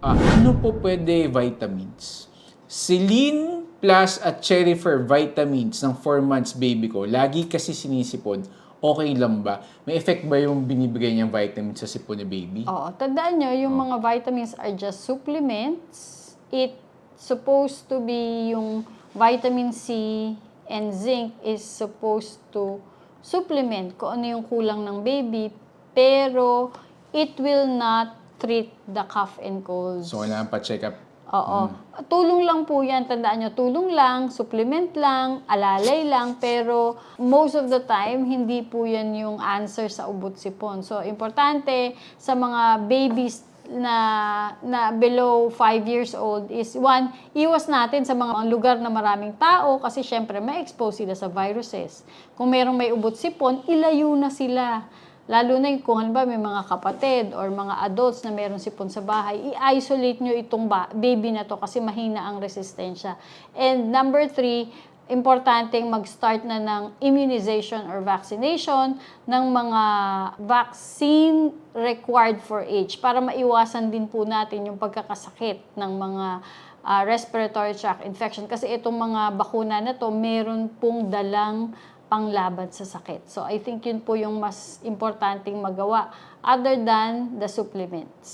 Ah, ano po pwede vitamins? Celine Plus at Cherifer vitamins ng 4 months baby ko, lagi kasi sinisipon, okay lang ba? May effect ba yung binibigay niyang vitamins sa sipon ni baby? Oo, tandaan nyo, yung mga vitamins are just supplements. It supposed to be yung vitamin C and zinc is supposed to supplement kung ano yung kulang ng baby, pero it will not treat the cough and colds. So, kailangan pa-check up. Oo. Tulong lang po yan. Tandaan nyo, tulong lang, supplement lang, alalay lang, pero most of the time, hindi po yan yung answer sa ubot sipon. So, importante sa mga babies na na below 5 years old is one, iwas natin sa mga lugar na maraming tao kasi syempre may expose sila sa viruses. Kung merong may ubot sipon, ilayo na sila. Lalo na kung halimbawa may mga kapatid or mga adults na meron sipon sa bahay, i-isolate nyo itong ba- baby na to kasi mahina ang resistensya. And number three, importanteng mag-start na ng immunization or vaccination ng mga vaccine required for age para maiwasan din po natin yung pagkakasakit ng mga ah, respiratory tract infection kasi itong mga bakuna na to meron pong dalang panglaban sa sakit. So I think yun po yung mas importanteng magawa other than the supplements.